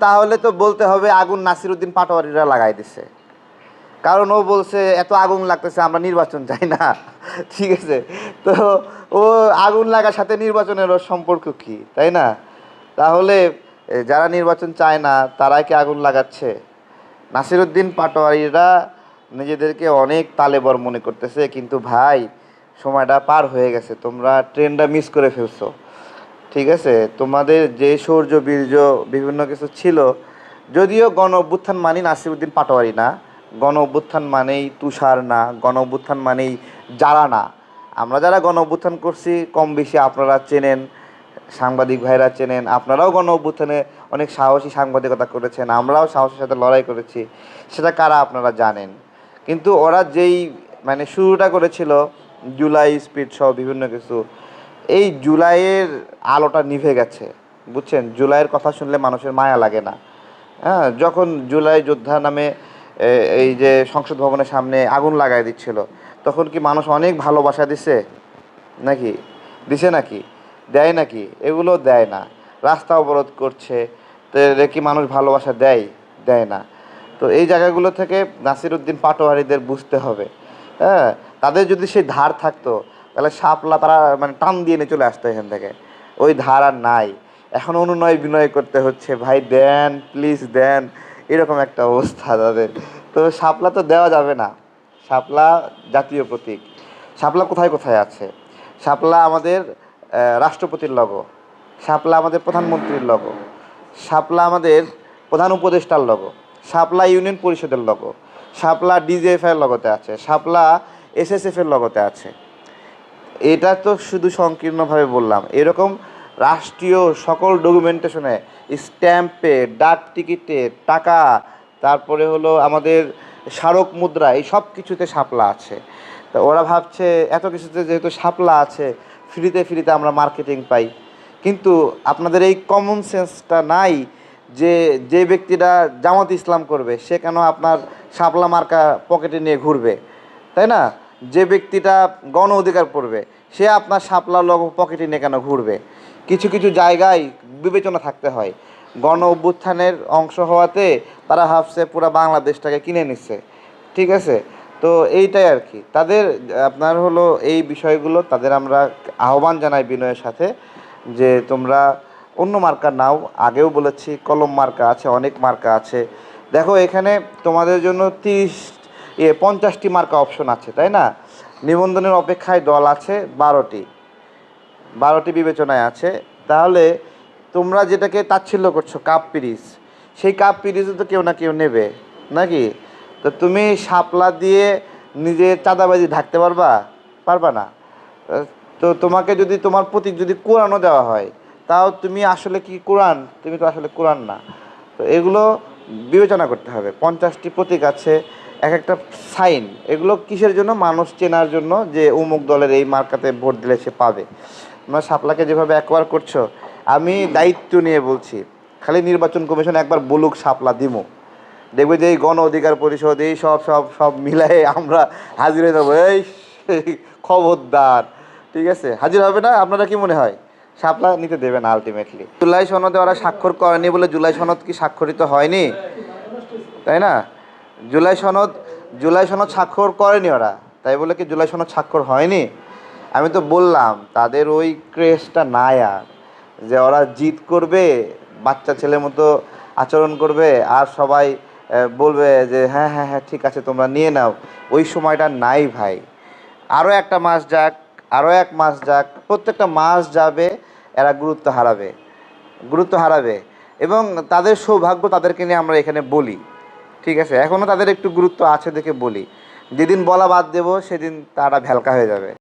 তাহলে তো বলতে হবে আগুন নাসিরুদ্দিন পাটোয়ারিরা লাগাই দিছে। কারণ ও বলছে, এত আগুন লাগতেছে, আমরা নির্বাচন চাই না। ঠিক আছে? তো ও আগুন লাগার সাথে নির্বাচনের সম্পর্ক কি, তাই না? তাহলে যারা নির্বাচন চায় না, তারাই কি আগুন লাগাচ্ছে? নাসিরুদ্দিন পাটোয়ারিরা নিজেদেরকে অনেক তালেবর মনে করতেছে, কিন্তু ভাই, সময়টা পার হয়ে গেছে, তোমরা ট্রেনটা মিস করে ফেলছো। ঠিক আছে? তোমাদের যে শৌর্য বীর্য বিভিন্ন কিছু ছিল, যদিও গণ অভ্যুত্থান মানেই নাসিরুদ্দিন পাটোয়ারি না। গণ অভ্যুত্থান মানেই তুষার না, গণ অভ্যুত্থান মানেই যারা না। আমরা যারা গণ অভ্যুত্থান করছি কম বেশি আপনারা চেনেন, সাংবাদিক ভাইরা চেনেন, আপনারাও গণ অভ্যুত্থানে অনেক সাহসী সাংবাদিকতা করেছেন, আমরাও সাহসের সাথে লড়াই করেছি, সেটা কারা আপনারা জানেন? কিন্তু ওরা যেই মানে শুরুটা করেছিল, জুলাই স্পিড সহ বিভিন্ন কিছু এই জুলাইয়ের আলোটা নিভে গেছে, বুঝছেন? জুলাইয়ের কথা শুনলে মানুষের মায়া লাগে না। হ্যাঁ যখন জুলাই যোদ্ধা নামে এই যে সংসদ ভবনের সামনে আগুন লাগাই দিচ্ছিল, তখন কি মানুষ অনেক ভালোবাসা দিছে? নাকি? দিছে নাকি? দেয় নাকি? এগুলো দেয় না। রাস্তা অবরোধ করছে, তো কি মানুষ ভালোবাসা দেয়? দেয় না। তো এই জায়গাগুলো থেকে নাসিরুদ্দিন পাটোয়ারিদের বুঝতে হবে। হ্যাঁ তাদের যদি সেই ধার থাকতো তাহলে সাপলা তারা মানে টান দিয়ে নিয়ে চলে আসতো এখান থেকে। ওই ধার নাই। এখন অনুনয় বিনয় করতে হচ্ছে, ভাই দেন প্লিজ দেন। এরকম একটা অবস্থা তাদের। তো শাপলা তো দেওয়া যাবে না। শাপলা জাতীয় প্রতীক। শাপলা কোথায় কোথায় আছে? শাপলা আমাদের রাষ্ট্রপতির লগো শাপলা আমাদের প্রধানমন্ত্রীর লগো শাপলা আমাদের প্রধান উপদেষ্টার লগো শাপলা ইউনিয়ন পরিষদের লগো শাপলা ডিজিএফ এর লগতে আছে। শাপলা এসএসএফ এর লগতে আছে। এটা তো শুধু সংকীর্ণভাবে বললাম। এরকম রাষ্ট্রীয় সকল ডকুমেন্টেশনে স্ট্যাম্পে, ডাক টিকিটে, টাকা, তারপরে হলো আমাদের স্মারক মুদ্রা, এই সব কিছুতে শাপলা আছে। তা ওরা ভাবছে এত কিছুতে যেহেতু শাপলা আছে, ফ্রিতে ফ্রিতে আমরা মার্কেটিং পাই। কিন্তু আপনাদের এই কমন সেন্সটা নাই যে যে ব্যক্তিটা জামাত ইসলাম করবে, সে কেন আপনার শাপলা মার্কা পকেটে নিয়ে ঘুরবে? তাই না? যে ব্যক্তিটা গণ অধিকার পড়বে সে আপনার শাপলা লগ পকেটে নিয়ে কেন ঘুরবে? কিছু কিছু জায়গায় বিবেচনা থাকতে হয়। গণ অভ্যুত্থানের অংশ হওয়াতে তারা ভাবছে পুরো বাংলাদেশটাকে কিনে নিচ্ছে। ঠিক আছে? তো এইটাই আর কি। তাদের, আপনার হলো এই বিষয়গুলো, তাদের আমরা আহ্বান জানাই বিনয়ের সাথে যে তোমরা অন্য মার্কা নাও। আগেও বলেছি, কলম মার্কা আছে, অনেক মার্কা আছে। দেখো, এখানে তোমাদের জন্য তিরিশ এ পঞ্চাশটি মার্কা অপশন আছে, তাই না? নিবন্ধনের অপেক্ষায় দল আছে বারোটি। বারোটি বিবেচনায় আছে। তাহলে তোমরা যেটাকে তাচ্ছিল্য করছ কাপ পিরিজ সেই কাপ পিরিজও তো কেউ না কেউ নেবে, নাকি? তো তুমি শাপলা দিয়ে নিজের চাঁদাবাজি ঢাকতে পারবা? পারবা না। তো তোমাকে যদি, তোমার প্রতীক যদি কোরআনও দেওয়া হয়, তাও তুমি আসলে কি কোরআন? তুমি তো আসলে কোরআন না। তো এগুলো বিবেচনা করতে হবে। পঞ্চাশটি প্রতীক আছে এক একটা সাইন। এগুলো কিসের জন্য? মানুষ চেনার জন্য যে অমুক দলের এই মার্কাতে ভোট দিলে সে পাবে। তোমরা সাপলাকে যেভাবে একবার করছ, আমি দায়িত্ব নিয়ে বলছি। খালি নির্বাচন কমিশন একবার বলুক সাপলা দিমো। দেখবে যে এই গণ অধিকার পরিষদ, এই সব সব সব মিলাই আমরা হাজির হয়ে যাব। এই খবরদার। ঠিক আছে? হাজির হবে না? আপনারা কি মনে হয়? শাপলা নিতে দেবে না আলটিমেটলি জুলাই সনদে ওরা স্বাক্ষর করেনি বলে জুলাই সনদ কি স্বাক্ষরিত হয়নি? তাই না? জুলাই সনদ জুলাই সনদ স্বাক্ষর করেনি ওরা। তাই বলে কি জুলাই সনদ স্বাক্ষর হয়নি? আমি তো বললাম, তাদের ওই ক্রেসটা নাই আর। যে ওরা জিত করবে, বাচ্চা ছেলে মতো আচরণ করবে, আর সবাই বলবে যে হ্যাঁ হ্যাঁ হ্যাঁ ঠিক আছে, তোমরা নিয়ে নাও। ওই সময়টা নাই ভাই। আরও একটা মাস যাক আরও এক মাস যাক, প্রত্যেকটা মাস যাবে এরা গুরুত্ব হারাবে গুরুত্ব হারাবে এবং তাদের সৌভাগ্য তাদেরকে নিয়ে আমরা এখানে বলি, ঠিক আছে? এখনও তাদের একটু গুরুত্ব আছে দেখে বলি। যেদিন বলা বাদ দেবো, সেদিন তারা ভ্যালকা হয়ে যাবে।